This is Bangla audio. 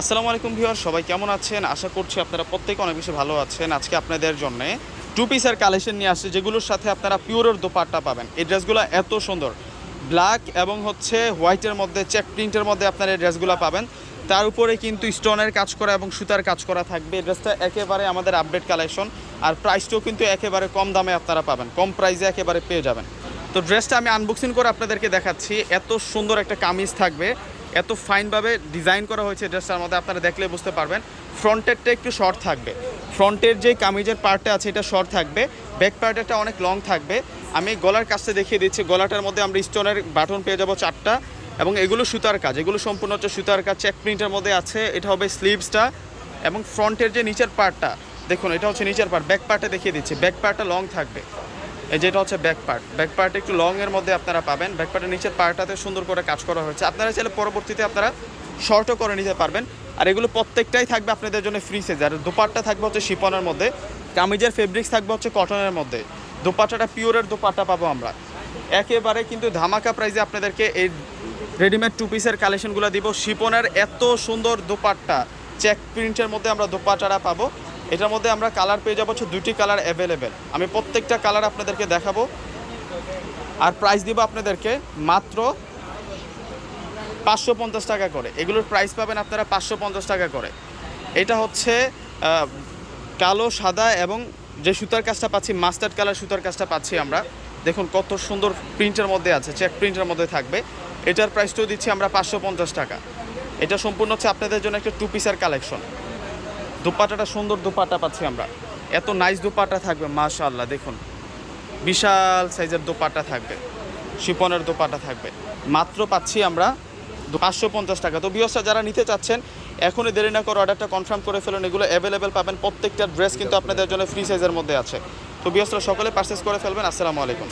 আসসালামু আলাইকুম ভিউয়ার সবাই কেমন আছেন? আশা করছি আপনারা প্রত্যেকে অনেক বেশি ভালো আছেন। আজকে আপনাদের জন্য টু পিসের কালেকশন নিয়ে আসছে, যেগুলোর সাথে আপনারা পিওরের দোপাট্টা পাবেন। এই ড্রেসগুলো এত সুন্দর। ব্ল্যাক এবং হচ্ছে হোয়াইটের মধ্যে চেক প্রিন্টের মধ্যে আপনারা এই ড্রেসগুলো পাবেন। তার উপরে কিন্তু স্টোনের কাজ করা এবং সুতার কাজ করা থাকবে। এই ড্রেসটা একেবারে আমাদের আপডেট কালেকশন আর প্রাইসটাও কিন্তু একেবারে কম দামে আপনারা পাবেন। কম প্রাইসে একেবারে পেয়ে যাবেন। তো ড্রেসটা আমি আনবক্সিং করে আপনাদেরকে দেখাচ্ছি। এত সুন্দর একটা কামিজ থাকবে। এত ফাইনভাবে ডিজাইন করা হয়েছে ড্রেসটার মধ্যে আপনারা দেখলে বুঝতে পারবেন। ফ্রন্টেরটা একটু শর্ট থাকবে। ফ্রন্টের যে কামিজের পার্টটা আছে, এটা শর্ট থাকবে। ব্যাক পার্টেরটা অনেক লং থাকবে। আমি গলার কাজটা দেখিয়ে দিচ্ছি। গলাটার মধ্যে আমরা স্টোনের বাটন পেয়ে যাব চারটা। এবং এগুলো সুতার কাজ। এগুলো সম্পূর্ণ হচ্ছে সুতার কাজ। চেক প্রিন্টের মধ্যে আছে। এটা হবে স্লিভসটা। এবং ফ্রন্টের যে নিচের পার্টটা, দেখুন, এটা হচ্ছে নিচের পার্ট। ব্যাক পার্টে দেখিয়ে দিচ্ছি। ব্যাক পার্টটা লং থাকবে। যেটা হচ্ছে ব্যাক পার্ট ব্যাক পার্ট একটু লং এর মধ্যে আপনারা পাবেন। ব্যাক পার্টের নিচের পার্টটাতে সুন্দর করে কাজ করা হয়েছে। আপনারা চাইলে পরবর্তীতে আপনারা শর্টও করে নিতে পারবেন। আর এগুলো প্রত্যেকটাই থাকবে আপনাদের জন্য ফ্রি সাইজ আর দোপাট্টা থাকবে হচ্ছে শিপনের মধ্যে। কামিজের ফেব্রিক্স থাকবে হচ্ছে কটনের মধ্যে। দোপাট্টাটা পিওরের দোপাট্টা পাবো আমরা। একেবারে কিন্তু ধামাকা প্রাইজে আপনাদেরকে এই রেডিমেড টু পিসের কালেকশনগুলো দিব। শিপনের এত সুন্দর দোপাট্টা। চেক প্রিন্টের মধ্যে আমরা দোপাট্টাটা পাবো। এটার মধ্যে আমরা কালার পেয়ে যাব হচ্ছে দুটি কালার অ্যাভেলেবেল আমি প্রত্যেকটা কালার আপনাদেরকে দেখাবো। আর প্রাইস দিব আপনাদেরকে মাত্র পাঁচশো পঞ্চাশ টাকা করে। এগুলোর প্রাইস পাবেন আপনারা পাঁচশো পঞ্চাশ টাকা করে। এটা হচ্ছে কালো, সাদা এবং যে সুতার কাজটা পাচ্ছি মাস্টার্ড কালার সুতার কাজটা পাচ্ছি আমরা। দেখুন কত সুন্দর প্রিন্টের মধ্যে আছে চেক প্রিন্টের মধ্যে থাকবে। এটার প্রাইসটাও দিচ্ছি আমরা পাঁচশো পঞ্চাশ টাকা। এটা সম্পূর্ণ হচ্ছে আপনাদের জন্য একটা টু পিসের কালেকশন দুপাটাটা সুন্দর দুপাটা পাচ্ছি আমরা। এত নাইস দুপাটা থাকবে, মাশাআল্লাহ, দেখুন। বিশাল সাইজের দোপাটা থাকবে শিপনের দোপাটা থাকবে। মাত্র পাচ্ছি আমরা পাঁচশো পঞ্চাশ টাকা। তো বিয়সটা যারা নিতে চাচ্ছেন, এখনই দেরি না করে অর্ডারটা কনফার্ম করে ফেলুন। এগুলো অ্যাভেলেবেল পাবেন প্রত্যেকটা ড্রেস কিন্তু আপনাদের জন্য ফ্রি সাইজের মধ্যে আছে। তো বিয়সরা সকলে পারচেস করে ফেলবেন। আসসালামু আলাইকুম।